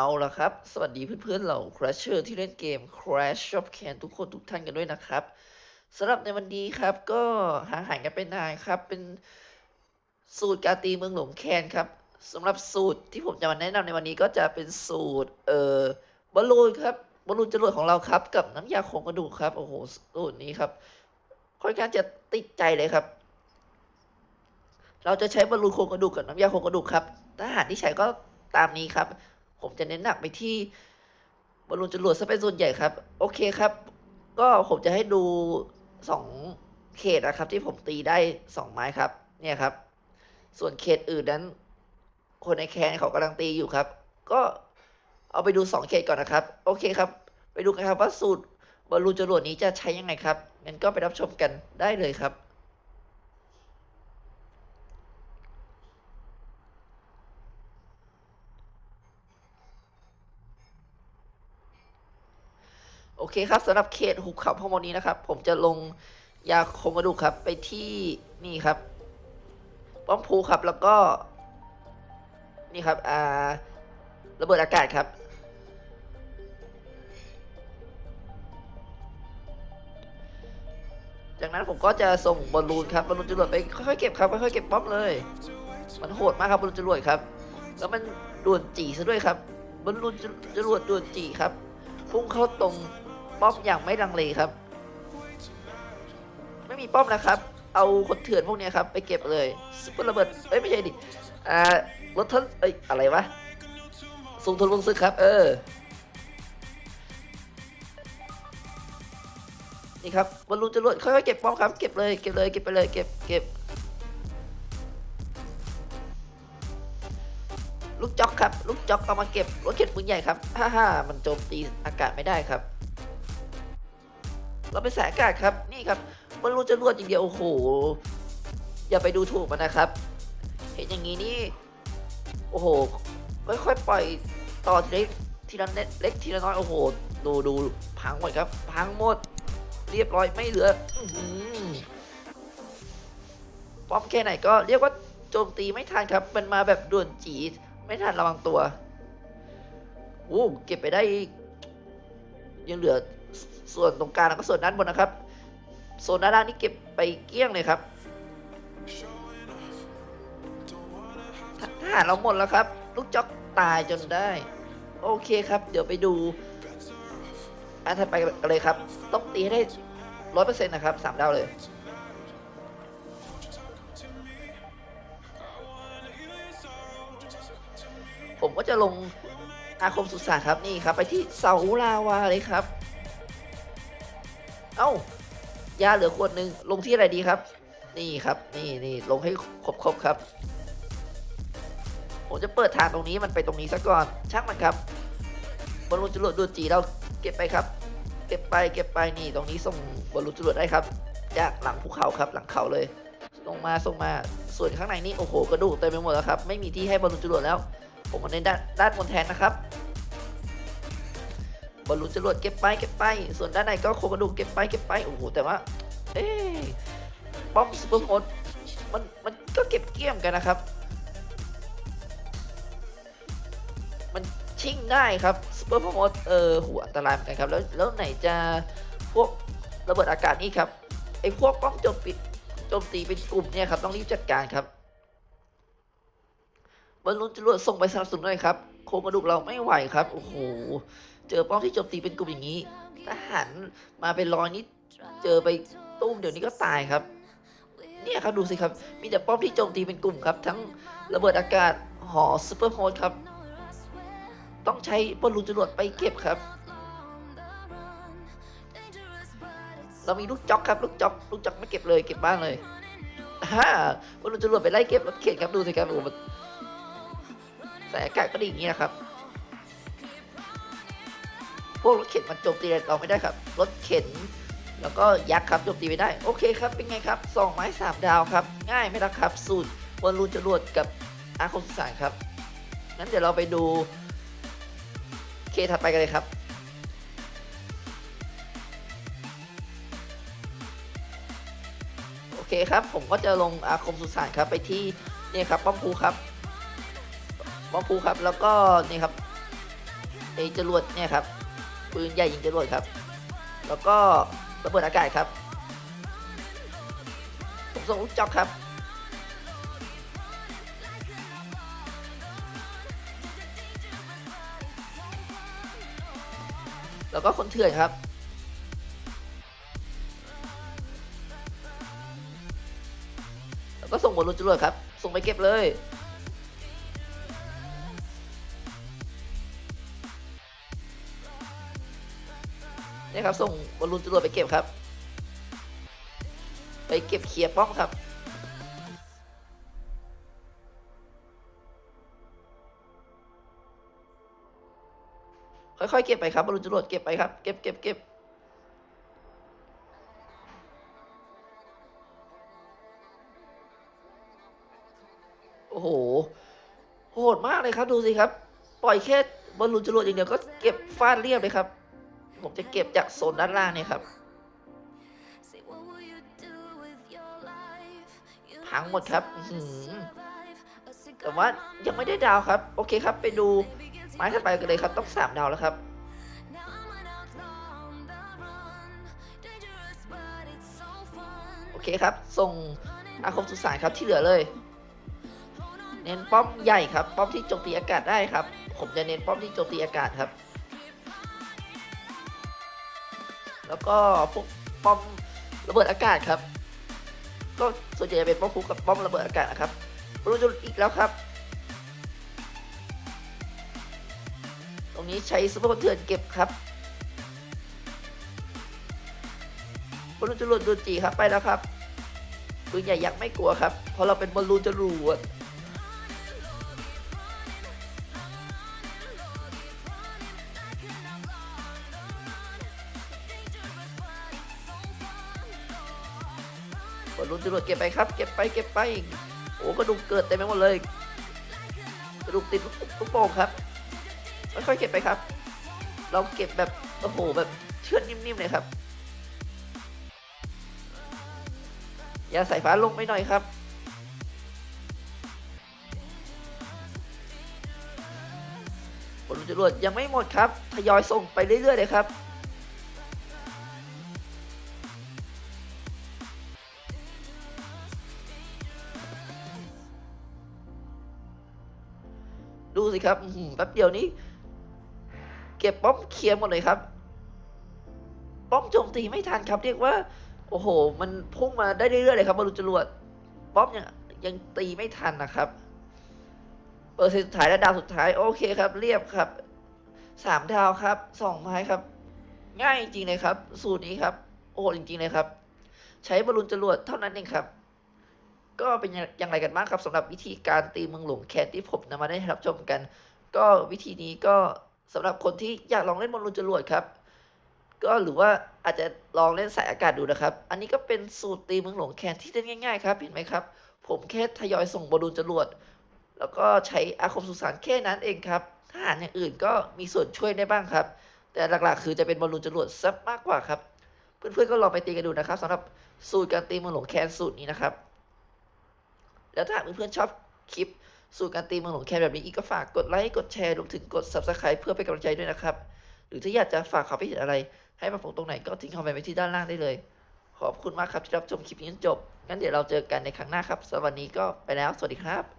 เอาละครับ สวัสดีเพื่อนๆเหล่า Crasher ที่เล่นเกม Crash Shop Can ทุกคนทุกท่านกันด้วยนะครับสำหรับในวันนี้ครับก็หางหายกันไปนานครับ เป็นสูตรการตีเมืองหลวงแคนครับสำหรับสูตรที่ผมจะมาแนะนำในวันนี้ก็จะเป็นสูตรเอ่อบอลลูนครับบอลลูนจรวดของเราครับ กับน้ำยาโครงกระดูกครับโอ้โหสูตรนี้ครับค่อนข้างจะติดใจเลยครับ เราจะใช้บอลลูนโครงกระดูกกับน้ำยาโครงกระดูกครับทหารที่ใช้ก็ตามนี้ครับ ผมจะเน้นหนักไปที่บอลลูนจรวดซะเป็นส่วนใหญ่ครับ โอเคครับ ก็ผมจะให้ดูสองเขตนะครับ ที่ผมตีได้สองไม้ครับ เนี่ยครับ ส่วนเขตอื่นนั้น คนในแคนเขากำลังตีอยู่ครับ ก็เอาไปดูสองเขตก่อนนะครับ โอเคครับ ไปดูกันครับว่าสูตรบอลลูนจรวดนี้จะใช้ยังไงครับงั้นก็ไปรับชมกันได้เลยครับ โอเคครับสำหรับเขตหุบเขาพมนี้นะครับ ผมจะลงยาครงกระดูกครับ ไปที่นี่ครับ ป้อมพูครับแล้วก็ นี่ครับอ่าระเบิดอากาศครับจากนั้นผมก็จะส่งบอลลูนครับบอลลูนจรวดไปค่อยๆเก็บครับค่อยๆเก็บป้อมเลย มันโหดมากครับบอลลูนจรวดครับ แล้วมันด่วนจีซะด้วยครับบอลลูนจรวดด่วนจีครับพุ่งเข้าตรง ป้อมอย่างไม่ลังเลครับ ไม่มีป้อมนะครับ เอาคนเถื่อนพวกนี้ครับ ไปเก็บเลยซุปเปอร์ระเบิดเอ้ยไม่ใช่ดิอ่ารถทันเอ้ยอะไรวะสูงทนวงซึกครับ เออ นี่ครับบอลลูนจะรวดค่อยๆเก็บป้อมครับเก็บเลยเก็บเลยเก็บไปเลยเก็บเก็บลูกจ็อกครับ ลูกจ็อกเอามาเก็บรถเข็นปืนใหญ่ครับ ฮ่าฮ่ามันโจมตีอากาศไม่ได้ครับ เราไปสายอากาศครับ นี่ครับบอลลูนจะรวดอย่างเดียวโอ้โห อย่าไปดูถูกมันนะครับ เห็นอย่างนี้นี่ โอ้โห ค่อยๆปล่อยต่อทีเล็กทีละเล็กเล็กทีละน้อยโอ้โห ดูดูพังหมดครับ พังหมด เรียบร้อยไม่เหลืออื้อหือป้อมแค่ไหนก็เรียกว่าโจมตีไม่ทันครับ มันมาแบบด่วนจีดไม่ทันระวังตัวโอ้เก็บไปได้ยังเหลือ ส่วนตรงกลางแล้วก็ส่วนด้านบนนะครับ โซนด้านล่างนี่เก็บไปเกลี้ยงเลยครับททหารเราหมดแล้วครับ ลูกจ็อกตายจนได้ โอเคครับ เดี๋ยวไปดูอันถัดไปกันเลยครับ ต้องตีให้ได้ร้อยเปอร์เซ็นต์นะครับสามดาวเลยผมก็จะลงอาคมสุสานครับนี่ครับ ไปที่เสาลาวาเลยครับ เอ้ายาเหลือขวดหนึ่งลงที่อะไรดีครับ นี่ครับ นี่นี่ลงให้ครบครบครับ ผมจะเปิดทางตรงนี้มันไปตรงนี้ซะก่อนช่างมันครับบอลลูนจรวดดูดจีเราเก็บไปครับ เก็บไปเก็บไปนี่ตรงนี้ส่งบอลลูนจรวดได้ครับจากหลังภูเขาครับหลังเขาเลยลงมาส่งมาส่วนข้างในนี่โอ้โหกระดูกเต็มไปหมดแล้วครับ ไม่มีที่ให้บอลลูนจรวดแล้ว ผมมาในด้านด้านบนแทนนะครับ บอลลูนจรวดเก็บไปเก็บไป ส่วนด้านในก็โครงกระดูกเก็บไปเก็บไปโอ้โหแต่ว่า เอ๊ะป้อมซูเปอร์โฮดมันมันก็เก็บเกลี้ยมกันนะครับ มันชิ่งได้ครับซูเปอร์โฮดเออหัวอันตรายเหมือนกันครับแล้วแล้วไหนจะพวกระเบิดอากาศนี่ครับไอ้พวกป้อมโจมตีโจมตีเป็นกลุ่มเนี่ยครับต้องรีบจัดการครับบอลลูนจรวดส่งไปสนับสนุนหน่อยครับโครงกระดูกเราไม่ไหวครับโอ้โห เจอป้อมที่โจมตีเป็นกลุ่มอย่างนี้ทหารมาเป็นรอยนิดเจอไปตุ้มเดี๋ยวนี้ก็ตายครับ เนี่ยครับดูสิครับ มีแต่ป้อมที่โจมตีเป็นกลุ่มครับ ทั้งระเบิดอากาศหอซูเปอร์โฮสครับ ต้องใช้บอลลูนจรวดไปเก็บครับ เรามีลูกจ็อกครับลูกจ็อกลูกจ็อกไม่เก็บเลยเก็บบ้างเลยฮ่าบอลลูนจรวดไปไล่เก็บรถเข็นครับดูสิครับโอ้โหมันสายอากาศก็ดีอย่างนี้นะครับ วกรถเข็นมันโจมตีเราไม่ได้ครับ รถเข็น แล้วก็ยักษ์ครับโจมตีไม่ได้ โอเคครับ เป็นไงครับสองไม้สามดาวครับ ง่ายไหมล่ะครับ สูตรบอลลูนจรวดกับอาคมสารครับ งั้นเดี๋ยวเราไปดูเคถัดไปกันเลยครับโอเคครับ ผมก็จะลงอาคมสุสานครับไปที่นี่ครับป้อมภูครับป้อมภูครับแล้วก็นี่ครับไอจรวดเนี่ยครับ ปืนใหญ่ยิงจรวดครับ แล้วก็ระเบิดอากาศครับ ผมส่งลูกจอกครับแล้วก็คนเถื่อนครับ แล้วก็ส่งบนรถจรวดครับ ส่งไปเก็บเลย ครับ ส่งบอลลูนจรวดไปเก็บครับ ไปเก็บเคลียร์ป้อมครับค่อยๆเก็บไปครับบอลลูนจรวดเก็บไปครับ เก็บเก็บเก็บโอ้โห โหดมากเลยครับดูสิครับ ปล่อยแค่บอลลูนจรวดอย่างเดียวก็เก็บฟาดเรียบเลยครับ ผมจะเก็บจากโซนด้านล่างนี่ครับ พังหมดครับ แต่ว่ายังไม่ได้ดาวครับ โอเคครับ ไปดูไม้ถัดไปกันเลยครับ ต้องสามดาวแล้วครับโอเคครับ ส่งอาคมสุสานครับที่เหลือเลย เน้นป้อมใหญ่ครับ ป้อมที่โจมตีอากาศได้ครับ ผมจะเน้นป้อมที่โจมตีอากาศครับ แล้วก็พวกป้อมระเบิดอากาศครับ ก็ส่วนใหญ่จะเป็นป้อมคุกกับป้อมระเบิดอากาศนะครับรู้จุดอีกแล้วครับ ตรงนี้ใช้ซุปเปอร์คอนเทือนเก็บครับบอลลูนจรวดดูจีครับไปแล้วครับปืนใหญ่ยักษ์ไม่กลัวครับเพราะเราเป็นบอลลูนจรวด บอลลูนจรวดเก็บไปครับ เก็บไปเก็บไป โอ้กระดูกเกิดเต็มไปหมดเลยกระดูกติดลูกโป่งครับค่อยๆเก็บไปครับ เราเก็บแบบโอ้โหแบบเชือดนิ่มๆเลยครับอย่าใส่ฟ้าลงไปหน่อยครับบอลลูนจรวดยังไม่หมดครับทยอยส่งไปเรื่อยๆเลยครับ ดูสิครับแป๊บเดียวนี้ เก็บป้อมเคลียร์หมดเลยครับ ป้อมโจมตีไม่ทันครับเรียกว่า โอ้โห มันพุ่งมาได้เรื่อยๆเลยครับบอลลูนจรวดป้อมยังยังตีไม่ทันนะครับเปอร์เซ็นต์สุดท้ายและดาวสุดท้ายโอเคครับ เรียบครับสามดาวครับสองไม้ครับ ง่ายจริงๆเลยครับ สูตรนี้ครับ โอ้โหจริงๆเลยครับ ใช้บอลลูนจรวดเท่านั้นเองครับ ก็เป็นอย่างไรกันบ้างครับสำหรับวิธีการตีเมืองหลวงแคนที่ผมนำมาได้รับชมกัน ก็วิธีนี้ก็สำหรับคนที่อยากลองเล่นบอลลูนจรวดครับ ก็หรือว่าอาจจะลองเล่นสายอากาศดูนะครับ อันนี้ก็เป็นสูตรตีเมืองหลวงแคนที่เล่นง่ายๆครับเห็นไหมครับ ผมแค่ทยอยส่งบอลลูนจรวดแล้วก็ใช้อาคมสุสานแค่นั้นเองครับทหารอย่างอื่นก็มีส่วนช่วยได้บ้างครับ แต่หลักๆ คือจะเป็นบอลลูนจรวดซับมากกว่าครับ เพื่อนๆก็ลองไปตีกันดูนะครับสำหรับสูตรการตีเมืองหลวงแคนสูตรนี้นะครับ แล้วถ้าเพื่อนๆชอบคลิปสูตรการตีเมืองหลวงแคนแบบนี้อีกก็ฝากกดไลค์กดแชร์รวมถึงกด subscribe เพื่อเป็นกำลังใจด้วยนะครับ หรือถ้าอยากจะฝากความคิดเห็นอะไร ให้มาผมตรงไหนก็ทิ้งคอมเมนต์ไว้ที่ด้านล่างได้เลย ขอบคุณมากครับที่รับชมคลิปนี้จนจบงั้นเดี๋ยวเราเจอกันในครั้งหน้าครับสำหรับวันนี้ก็ไปแล้วสวัสดีครับ